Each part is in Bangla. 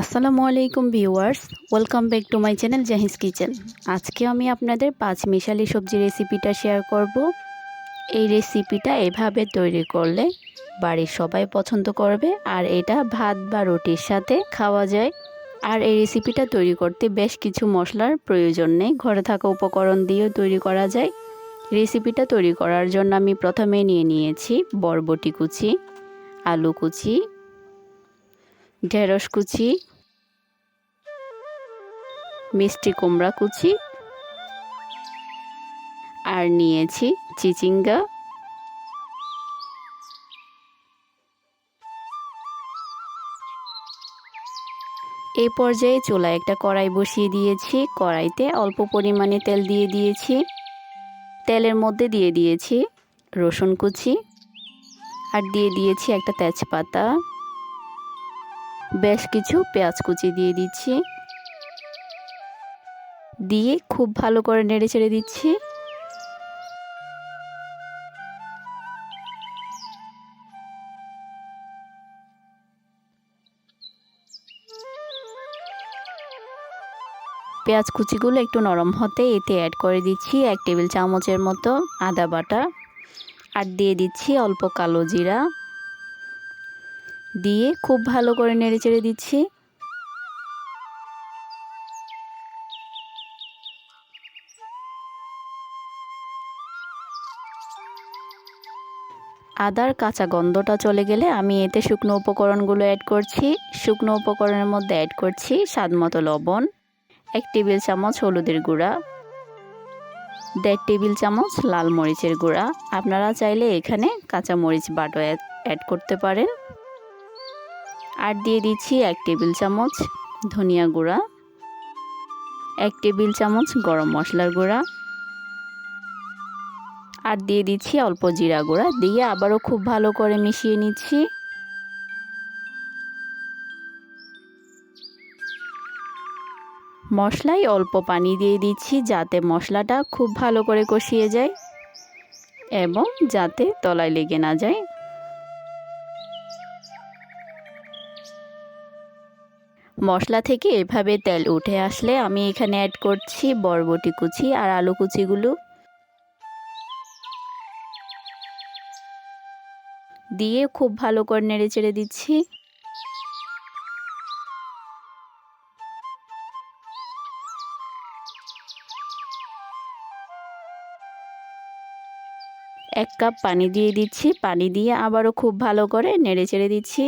আসসালামু আলাইকুম viewers, welcome back to my channel Jahij kitchen. আজকে আমি আপনাদের পাঁচ মিশালি সবজি রেসিপিটা শেয়ার করব। এই রেসিপিটা এভাবে তৈরি করলে বাড়ির সবাই পছন্দ করবে আর এটা ভাত বা রুটির সাথে খাওয়া যায়। আর এই রেসিপিটা তৈরি করতে বেশ কিছু মশলার প্রয়োজন নেই, ঘরে থাকা উপকরণ দিয়েও তৈরি করা যায়। রেসিপিটা তৈরি করার জন্য আমি প্রথমে নিয়ে নিয়েছি বরবটি কুচি, আলু কুচি ঢেঁড়স কুচি, মিষ্টি কুমড়া কুচি, আর নিয়েছি চিচিঙ্গা। এই পর্যায়ে চুলায় একটা কড়াই বসিয়ে দিয়েছি। কড়াইতে অল্প পরিমাণে তেল দিয়ে দিয়েছি। তেলের মধ্যে দিয়ে দিয়েছি রসুন কুচি। আর দিয়ে দিয়েছি একটা তেজপাতা। বেশ কিছু পেঁয়াজ কুচি দিয়ে দিচ্ছি। দিয়ে খুব ভালো করে নেড়ে ছেড়ে দিচ্ছি। পেঁয়াজ কুচিগুলো একটু নরম হতে এতে অ্যাড করে দিচ্ছি এক টেবিল চামচের মতো আদা বাটা। আর দিয়ে দিচ্ছি অল্প কালো জিরা। দিয়ে খুব ভালো করে নেড়ে চেড়ে দিচ্ছি। আদার কাঁচা গন্ধটা চলে গেলে আমি এতে শুকনো উপকরণগুলো অ্যাড করছি। শুকনো উপকরণের মধ্যে অ্যাড করছি স্বাদ মতো লবণ, এক টেবিল চামচ হলুদের গুঁড়া, দেড় টেবিল চামচ লাল মরিচের গুঁড়া। আপনারা চাইলে এখানে কাঁচা মরিচ বাটো অ্যাড করতে পারেন। আর দিয়ে দিচ্ছি এক টেবিল চামচ ধনিয়া গুঁড়া, এক টেবিল চামচ গরম মশলার গুঁড়া আর দিয়ে দিচ্ছি অল্প জিরা গুঁড়া। দিয়ে আবারও খুব ভালো করে মিশিয়ে নিচ্ছি। মশলায় অল্প পানি দিয়ে দিচ্ছি যাতে মশলাটা খুব ভালো করে কষিয়ে যায় এবং যাতে তলায় লেগে না যায়। মশলা থেকে এভাবে তেল উঠে আসলে আমি এখানে অ্যাড করছি বরবটি কুচি আর আলু কুচিগুলো। দিয়ে খুব ভালো করে নেড়ে চেড়ে দিচ্ছি। এক কাপ পানি দিয়ে দিচ্ছি। পানি দিয়ে আবারও খুব ভালো করে নেড়ে চেড়ে দিচ্ছি।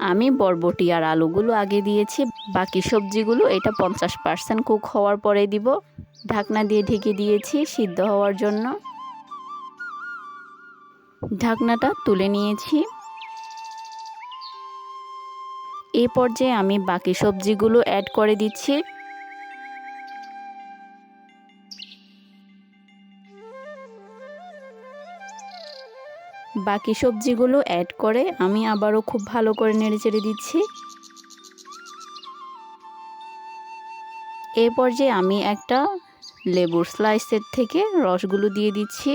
আমি বরবটি আর আলুগুলো আগে দিয়েছি, বাকি সবজিগুলো এটা পঞ্চাশ পার্সেন্ট কুক হওয়ার পরে দিব। ঢাকনা দিয়ে ঢেকে দিয়েছি সিদ্ধ হওয়ার জন্য। ঢাকনাটা তুলে নিয়েছি। এ পর্যায়ে আমি বাকি সবজিগুলো অ্যাড করে দিচ্ছি। বাকি সবজিগুলো অ্যাড করে আমি আবারও খুব ভালো করে নেড়ে চেড়ে দিচ্ছি। এই পর্যায়ে আমি একটা লেবুর স্লাইসের থেকে রসগুলো দিয়ে দিচ্ছি।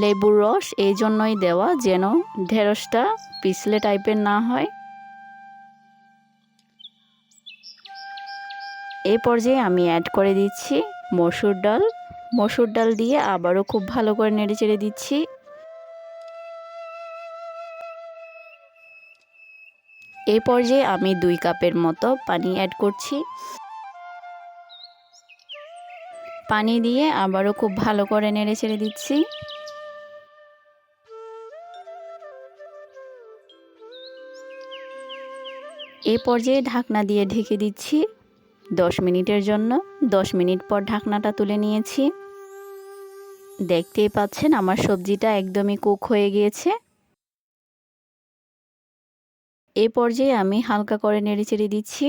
লেবুর রস এই জন্যই দেওয়া যেন ঢেঁড়সটা পিছলে টাইপের না হয়। এই পর্যায়ে আমি অ্যাড করে দিচ্ছি মসুর ডাল। মসুর ডাল দিয়ে আবারও খুব ভালো করে নেড়ে চেড়ে দিচ্ছি। এই পর্যায়ে আমি দুই কাপের মতো পানি অ্যাড করছি। পানি দিয়ে আবারও খুব ভালো করে নেড়ে ছেড়ে দিচ্ছি। এই পর্যায়ে ঢাকনা দিয়ে ঢেকে দিচ্ছি। দশ মিনিটের জন্য। দশ মিনিট পর ঢাকনাটা তুলে নিয়েছি। দেখতেই পাচ্ছেন আমার সবজিটা একদমই কুক হয়ে গিয়েছে। এই পর্যায়ে আমি হালকা করে নেড়ে চেড়ে দিচ্ছি।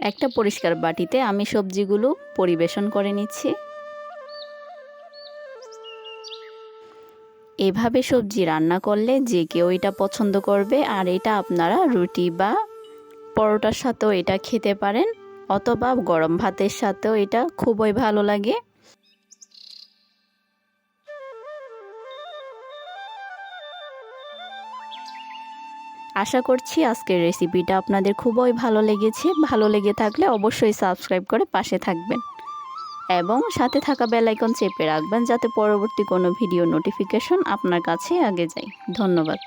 একটা পরিষ্কার বাটিতে আমি সবজিগুলো পরিবেশন করে নিচ্ছি। এভাবে সবজি রান্না করলে যে কেউ এটা পছন্দ করবে আর এটা আপনারা রুটি বা পরোটার সাথেও এটা খেতে পারেন, অথবা গরম ভাতের সাথেও এটা খুবই ভালো লাগে। আশা করছি আজকের রেসিপিটা আপনাদের খুবই ভালো লেগেছে। ভালো লেগে থাকলে অবশ্যই সাবস্ক্রাইব করে পাশে থাকবেন। এবং সাথে থাকা বেল আইকন চেপে রাখবেন যাতে পরবর্তী কোনো ভিডিও নোটিফিকেশন আপনার কাছে আগে যায়। ধন্যবাদ।